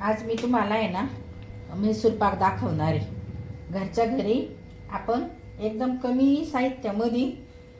आज मी तुम्हाला आहे ना म्हैसूर पाक दाखवणार आहे. घरच्या घरी आपण एकदम कमी साहित्यामध्ये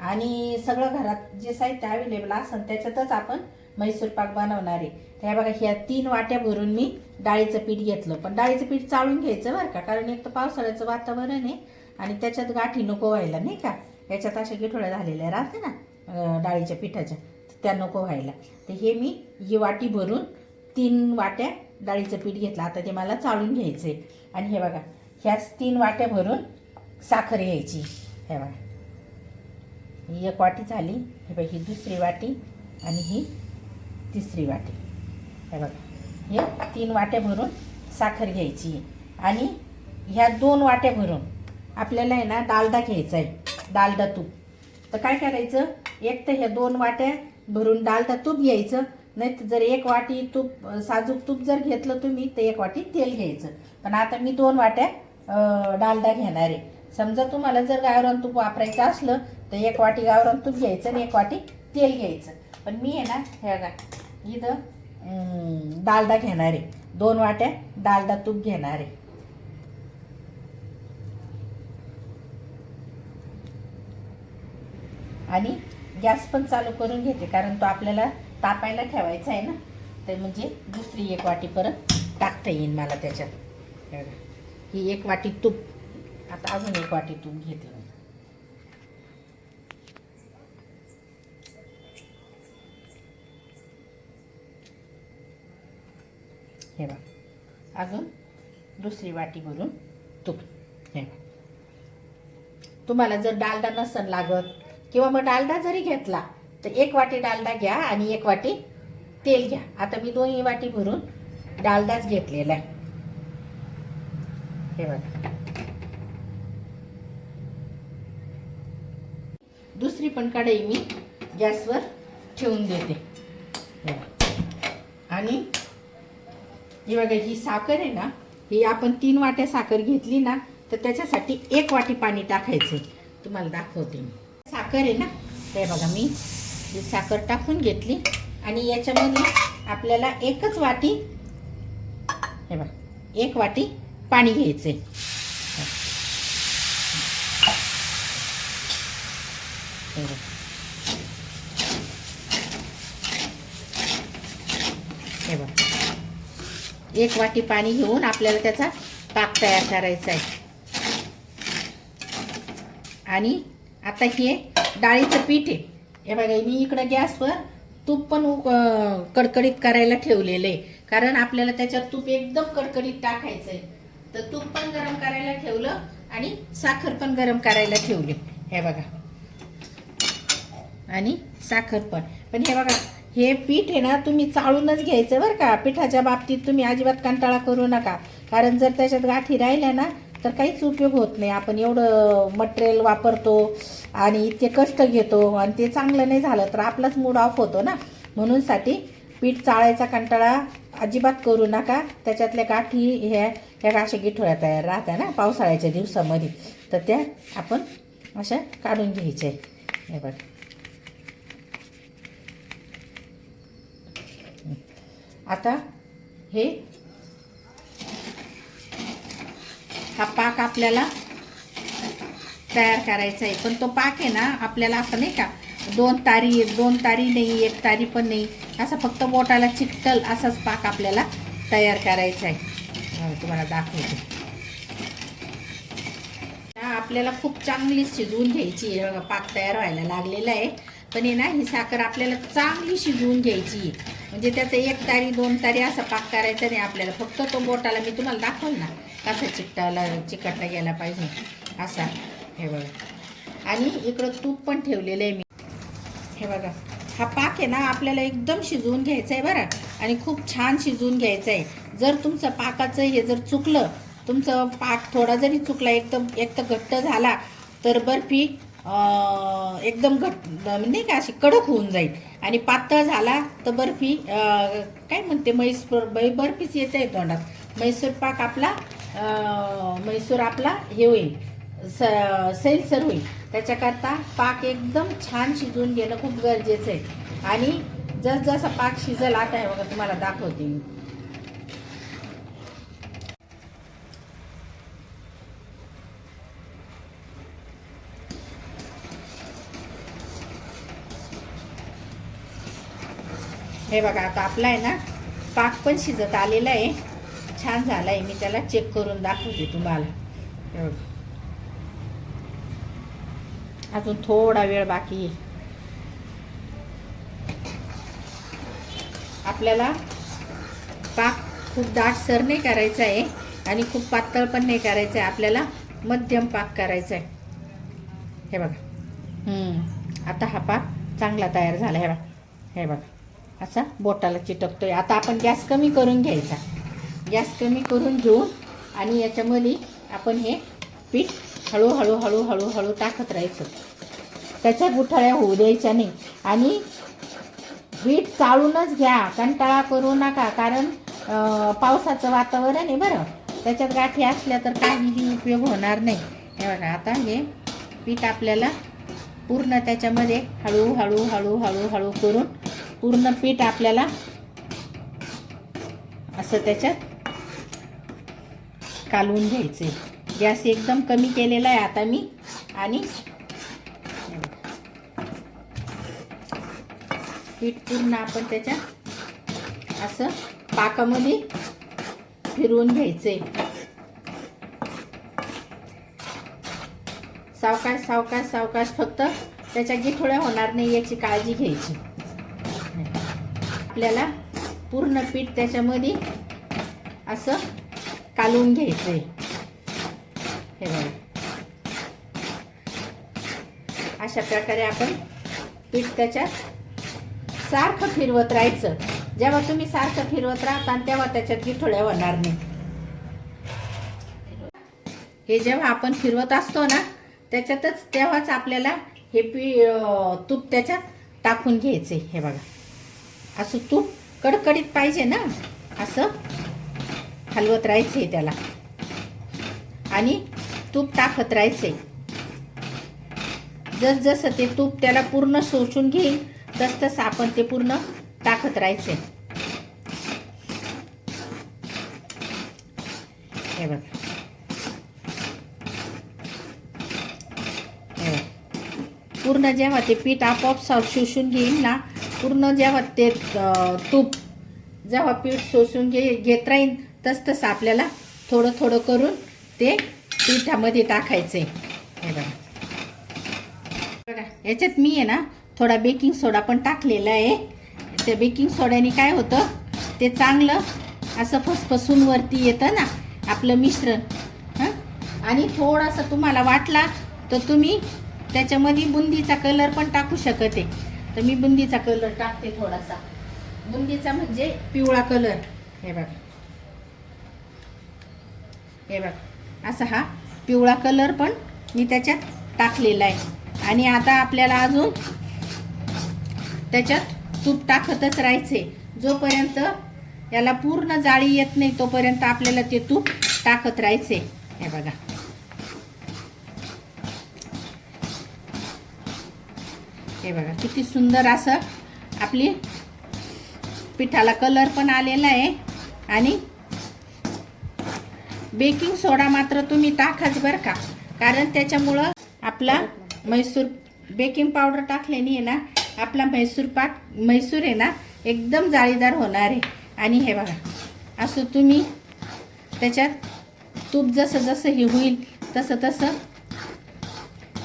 आणि सगळं घरात जे साहित्य अवेलेबल असेल त्याच्यातच आपण म्हैसूर पाक बनवणार आहे. त्या बघा ह्या तीन वाट्या भरून मी डाळीचं पीठ घेतलं. पण डाळीचं पीठ चाळून घ्यायचं बरं का कारण एक तर पावसाळ्याचं वातावरण आहे आणि त्याच्यात गाठी नको व्हायला नाही का? याच्यात अशा गिठोळ्या झालेल्या राहते ना डाळीच्या पिठाच्या त्या नको व्हायला. तर हे मी ही वाटी भरून तीन वाट्या डाळीचं पीठ घेतलं. आता ते मला चाळून घ्यायचं आहे आणि हे बघा ह्याच तीन वाट्या भरून साखर घ्यायची. हे बघा. ही एक वाटी झाली. हे बघा ही दुसरी वाटी आणि ही तिसरी वाटी. हे बघा. हे तीन वाट्या भरून साखर घ्यायची. आणि ह्या दोन वाट्या भरून आपल्याला आहे ना डालडा घ्यायचा आहे डालडा तूप. तर काय करायचं? एक तर ह्या दोन वाट्या भरून डालडा तूप घ्यायचं. नाही जर एक वाटी तूप साजूक तूप जर घेतलं तुम्ही तर एक वाटी तेल घ्यायचं. पण आता मी दोन वाट्या डालडा घेणार आहे. समजा तुम्हाला जर गावरान तूप वापरायचं असलं तर एक वाटी गावरान तूप घ्यायचं आणि एक वाटी तेल घ्यायचं. पण मी आहे ना हे बघा इथं डालडा घेणार आहे. दोन वाट्या डालडा तूप घेणार आहे. आणि गॅस पण चालू करून घेते कारण तो आपल्याला तापायला ठेवायचं आहे ना तर म्हणजे दुसरी एक वाटी परत टाकता येईल मला त्याच्यात. ही एक वाटी तूप. आता अजून एक वाटी तूप घेते मी. हे बघ अजून दुसरी वाटी भरून तूप. हे तुम्हाला जर डालडा नसन लागत किंवा मग डालडा जरी घेतला तर एक वाटी डालडा घ्या आणि एक वाटी तेल घ्या. आता मी दोन्ही वाटी भरून डालडाच घेतलेला आहे. हे बघा. दुसरी पण कढई मी गॅसवर ठेवून देते. आणि ही बघा ही साखर आहे ना ही आपण तीन वाट्या साखर घेतली ना तर त्याच्यासाठी एक वाटी पाणी टाकायचं तुम्हाला दाखवते मी. साखर आहे ना ते बघा मी ही साखर टाकून घेतली आणि याच्यामध्ये आपल्याला एकच वाटी हे बघा एक वाटी पाणी घ्यायचं हे बघा. एक वाटी पाणी घेऊन आपल्याला त्याचा पाक तयार करायचा आहे. आणि आता हे डाळीचं पीठ आहे. हे बघा मी इकडं गॅसवर तूप पण उक- कडकडीत करायला ठेवलेलं आहे कारण आपल्याला त्याच्यात तूप एकदम कडकडीत टाकायचं आहे तर तूप पण गरम करायला ठेवलं आणि साखर पण गरम करायला ठेवली. हे बघा. आणि साखर पण. पण हे बघा हे पीठ आहे ना तुम्ही चाळूनच घ्यायचं बरं का. पिठाच्या बाबतीत तुम्ही अजिबात कंटाळा करू नका. कारण जर त्याच्यात गाठी राहिल्या ना तर काहीच उपयोग होत नाही. आपण एवढं मटेरियल वापरतो आणि इतके कष्ट घेतो आणि ते चांगलं नाही झालं तर आपलाच मूड ऑफ होतो ना. म्हणूनसाठी पीठ चाळायचा कंटाळा अजिबात करू नका. त्याच्यातल्या गाठी ह्या ह्या अशा गिठोळ्या तयार राहत्या ना पावसाळ्याच्या दिवसामध्ये. तर त्या आपण अशा काढून घ्यायच्या. हे बघ. आता हे हा पाक आपल्याला तयार करायचा आहे. पण तो पाक आहे ना आपल्याला असं नाही का दोन तारी दोन तारी नाही एक तारी पण नाही असं फक्त बोटाला चिकटल असाच पाक आपल्याला तयार करायचा आहे. तुम्हाला दाखवते. हा, आपल्याला खूप चांगली शिजवून घ्यायची आहे. पाक तयार व्हायला लागलेला आहे. पण आहे ना ही साखर आपल्याला चांगली शिजवून घ्यायची आहे. म्हणजे त्याचं एक तारी दोन तारी असा पाक करायचा नाही आपल्याला. फक्त तो बोटाला मी तुम्हाला दाखवल ना कसा चिकटायला चिकटला गेला पाहिजे. असा. हे बघा. आणि इकडं तूप पण ठेवलेलं आहे मी. हे बघा. हा पाक आहे ना आपल्याला एकदम शिजवून घ्यायचा आहे बरं. आणि खूप छान शिजवून घ्यायचं आहे जर तुमचं पाकाचं हे जर चुकलं तुमचं पाक थोडा जरी चुकला एकदम एक तर घट्ट झाला तर बर्फी एकदम घट्ट नाही का अशी कडक होऊन जाईल. आणि पातळ झाला तर बर्फी काय म्हणते म्हैसूर बर्फीच येते तोंडात. म्हैसूर पाक आपला मैसूर आपला हे होईल. स सैलसर होईल. त्याच्याकरता पाक एकदम छान शिजून घेणं खूप गरजेचं आहे. आणि जसजसा पाक शिजल आता आहे बघा तुम्हाला दाखवते मी. हे बघा आता आपला आहे ना पाक पण शिजत आलेला आहे. छान झाला आहे मी त्याला चेक करून दाखवते तुम्हाला. अजून थोडा वेळ बाकी आहे. आपल्याला पाक खूप दाटसर नाही करायचा आहे आणि खूप पातळ पण नाही करायचं आहे. आपल्याला मध्यम पाक करायचा आहे. हे बघा. आता हा पाक चांगला तयार झाला. हे बघा. हे बघा. असा बोटाला चिटकतोय. आता आपण गॅस कमी करून घ्यायचा. गॅस कमी करून घेऊन आणि याच्यामध्ये आपण हे पीठ हळूहळू हळूहळू हळू टाकत राहायचं. त्याच्या गुठळ्या होऊ द्यायच्या नाही. आणि पीठ चाळूनच घ्या. कंटाळा करू नका. कारण पावसाचं वातावरण आहे बरं. त्याच्यात गाठी असल्या तर काहीही उपयोग होणार नाही. हे बघा आता हे पीठ आपल्याला पूर्ण त्याच्यामध्ये हळूहळू हळू हळू करून पूर्ण पीठ आपल्याला असं त्याच्यात कालवून घ्यायचे. गॅस एकदम कमी केलेला आहे आता मी. आणि पीठ पूर्ण आपण त्याच्या असं पाकामध्ये फिरवून घ्यायचे. सावकाश सावकाश सावकाश फक्त त्याच्या गिठोळ्या होणार नाही याची काळजी घ्यायची. आपल्याला पूर्ण पीठ त्याच्यामध्ये असं कालवून घ्यायचंय. हे बघा. अशा प्रकारे आपण पीठ त्याच्यात सारखं फिरवत राहायचं. जेव्हा तुम्ही सारखं फिरवत राहता तेव्हा त्याच्यात गिठोळ्या होणार नाही. हे जेव्हा आपण फिरवत असतो ना त्याच्यातच तेव्हाच आपल्याला हे पी तूप त्याच्यात टाकून घ्यायचे हे बघा. असं तूप कडकडीत पाहिजे ना? असं. हलवत राहायचे त्याला. आणि तूप टाकत राहायचे जसजसं ते तूप त्याला पूर्ण शोषून घेईल तसतसं आपण ते पूर्ण टाकत राहायचे हे हे बघा. पूर्ण जेव्हा ते पीठ आपोआप साव शोषून घेईल ना पूर्ण जेव्हा ते तूप जेव्हा पीठ शोषून घे घेत राहील तस तसं आपल्याला थोडं थोडं करून ते पिठामध्ये आहे हे बघा. बघा याच्यात मी आहे ना थोडा बेकिंग सोडा पण टाकलेला आहे. त्या बेकिंग सोड्याने काय होतं ते चांगलं असं फसफसून वरती येतं ना आपलं मिश्रण. हां? आणि थोडासा तुम्हाला वाटला तर तुम्ही त्याच्यामध्ये बुंदीचा कलर पण टाकू शकते तर मी बुंदीचा कलर टाकते थोडासा. बुंदीचा म्हणजे पिवळा कलर. हे बघा. हे बघ. असा हा पिवळा कलर पण मी त्याच्यात टाकलेला आहे. आणि आता आपल्याला अजून त्याच्यात तूप टाकतच राहायचे जोपर्यंत याला पूर्ण जाळी येत नाही तोपर्यंत आपल्याला ते तूप टाकत राहायचे हे बघा. हे बघा किती सुंदर असं आपली पिठाला कलर पण आलेला आहे. आणि बेकिंग सोडा मात्र तुम्ही टाकाच बरं का. कारण त्याच्यामुळं आपला म्हैसूर बेकिंग पावडर टाकल्याने आहे ना आपला म्हैसूर पाक म्हैसूर आहे ना एकदम जाळीदार होणार आहे. आणि हे बघा असं तुम्ही त्याच्यात तूप जसं जसं हे होईल तसं तसं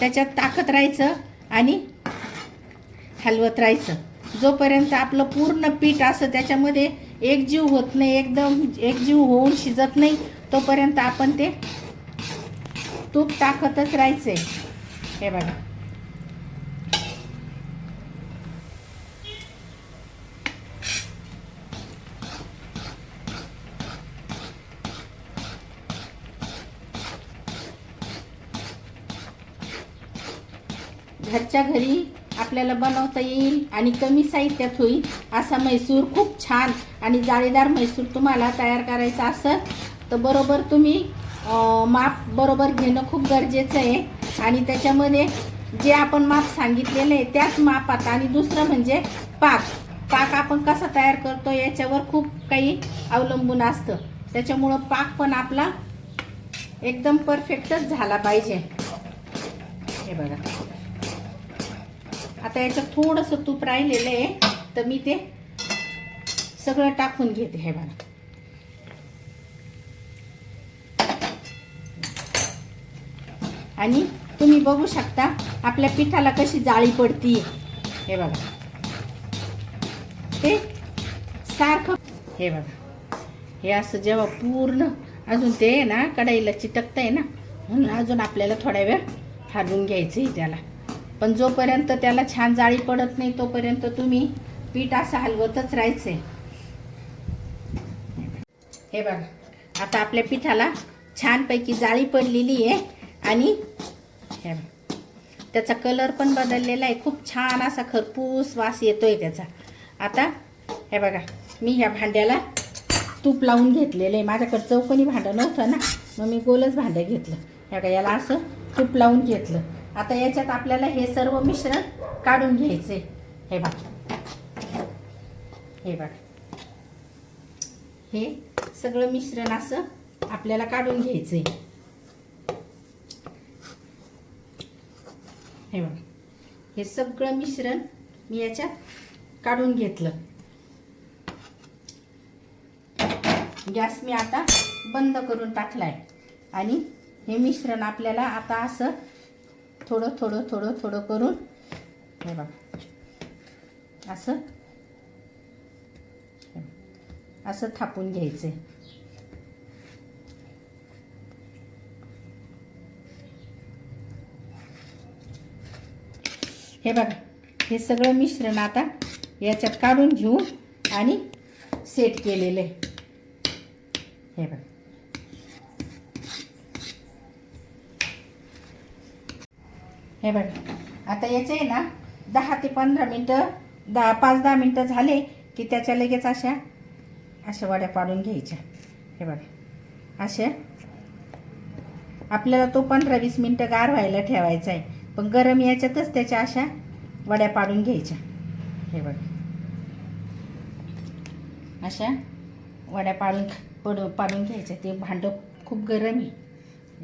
त्याच्यात टाकत राहायचं आणि हलवत राहायचं. जोपर्यंत आपलं पूर्ण पीठ असं त्याच्यामध्ये एकजीव होत नाही एकदम एकजीव होऊन शिजत नाही तोपर्यंत आपण ते तूप टाकतच राहायचंय हे बघा. घरच्या घरी आपल्याला बनवता येईल आणि कमी साहित्यात होईल असा म्हैसूर खूप छान आणि जाळीदार म्हैसूर तुम्हाला तयार करायचा असेल तर बरोबर तुम्ही माप बरोबर घेणं खूप गरजेचं आहे. आणि त्याच्यामध्ये जे आपण माप सांगितलेलं आहे त्याच मापात आणि दुसरं म्हणजे पाक. पाक आपण कसा तयार करतो याच्यावर खूप काही अवलंबून असतं. त्याच्यामुळं पाक पण आपला एकदम परफेक्टच झाला पाहिजे. हे बघा. आता याच्यात थोडंसं तूप राहिलेलं आहे तर मी ते सगळं टाकून घेते हे बघा. आणि तुम्ही बघू शकता आपल्या पिठाला कशी जाळी पडती हे बघा. ते सारखं हे बघा. हे असं जेव्हा पूर्ण अजून ते आहे ना कढईला चिटकत आहे ना म्हणून अजून आपल्याला थोड्या वेळ हलवून घ्यायचं आहे त्याला. पण जोपर्यंत त्याला छान जाळी पडत नाही तोपर्यंत तुम्ही पीठ असं हलवतच राहायचं आहे हे बघा आता आपल्या पिठाला छानपैकी जाळी पडलेली आहे आणि हे त्याचा कलर पण बदललेला आहे. खूप छान असा खरपूस वास येतो आहे त्याचा. आता हे बघा मी ह्या भांड्याला तूप लावून घेतलेलं आहे. माझ्याकडे चौकोनी भांडं नव्हतं ना मग मी गोलच भांडं घेतलं. हे बघा याला असं तूप लावून घेतलं. आता याच्यात आपल्याला हे सर्व मिश्रण काढून घ्यायचे. हे बघा. हे बघा. हे सगळं मिश्रण असं आपल्याला काढून घ्यायचंय. हे बघा. हे सगळं मिश्रण मी याच्यात काढून घेतलं. गॅस मी आता बंद करून टाकलाय. आणि हे मिश्रण आपल्याला आता असं थोडं थोडं थोडं थोडं करून हे बघा. असं. असं थापून घ्यायचं. हे बघा हे सगळं मिश्रण आता याच्यात काढून घेऊ आणि सेट केलेलं आहे. हे बघा. हे बघा. आता याचे आहे ना दहा ते पंधरा मिनटं दहा पाच दहा मिनटं झाले की त्याच्या लगेच अशा अशा वड्या पाडून घ्यायच्या. हे बघा. अशा. आपल्याला तो पंधरा वीस मिनटं गार व्हायला ठेवायचा आहे. पण गरम याच्यातच त्याच्या अशा वड्या पाडून घ्यायच्या. हे बघा. अशा वड्या पाडून पड पाडून घ्यायच्या. ते भांडं खूप गरम आहे.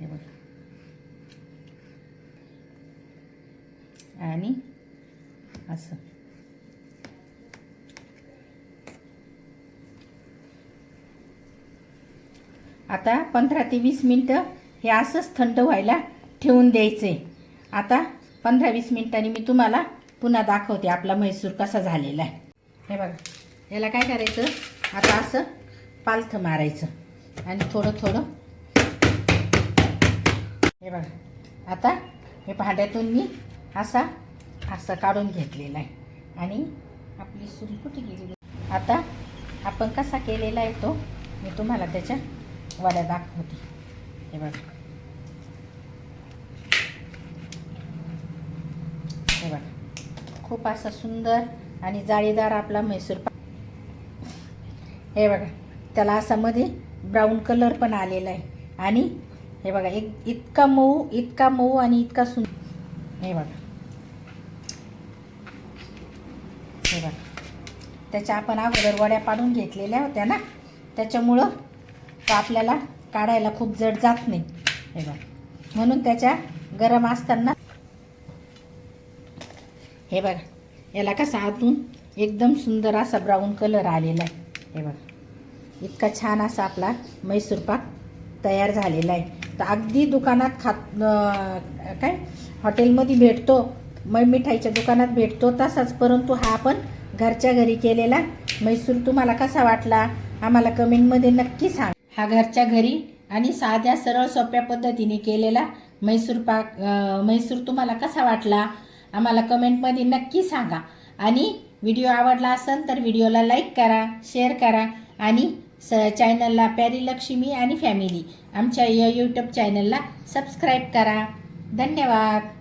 हे बघा. आणि असं. आता पंधरा ते वीस मिनटं हे असंच थंड व्हायला ठेवून द्यायचे. आता पंधरा वीस मिनटांनी मी तुम्हाला पुन्हा दाखवते आपला म्हैसूर कसा झालेला आहे. हे बघा याला काय करायचं? आता असं पालथं मारायचं. आणि थोडं थोडं. हे बघा आता हे भांड्यातून मी असा असं काढून घेतलेला आहे. आणि आपली सुरी कुठे गेली आता आपण कसा केलेला आहे तो मी तुम्हाला त्याच्या वड्या दाखवते. हे बघा. हे बघा. खूप असा सुंदर आणि जाळीदार आपला म्हैसूर पा हे बघा. त्याला असा मध्ये ब्राऊन कलर पण आलेला आहे. आणि हे बघा एक इतका मऊ इतका मऊ आणि इतका सुंदर हे बघा. हे बघा. त्याच्या आपण अगोदर वड्या पाडून घेतलेल्या होत्या ना? त्याच्यामुळं तो आपल्याला काढायला खूप जड जात नाही. हे बघा. म्हणून त्याच्या गरम असताना हे बघा. याला कसा आतून एकदम सुंदर असा ब्राऊन कलर आलेला आहे. हे बघा. इतका छान असा आपला म्हैसूर पाक तयार झालेला आहे. तर अगदी दुकानात खात काय? हॉटेलमध्ये भेटतो. मग मिठाईच्या दुकानात भेटतो तसाच परंतु हा आपण घरच्या घरी केलेला म्हैसूर तुम्हाला कसा वाटला? आम्हाला कमेंटमध्ये नक्की सांग. हा घरच्या घरी आणि साध्या सरळ सोप्या पद्धतीने केलेला मैसूर पाक मैसूर म्हैसूर तुम्हाला कसा वाटला? आम्हाला कमेंटमध्ये नक्की सांगा. आणि व्हिडिओ आवडला असेल तर व्हिडिओला लाईक करा शेअर करा आणि स चॅनलला प्यारी लक्ष्मी आणि फॅमिली. आमच्या या यूट्यूब चॅनलला सबस्क्राईब करा. धन्यवाद.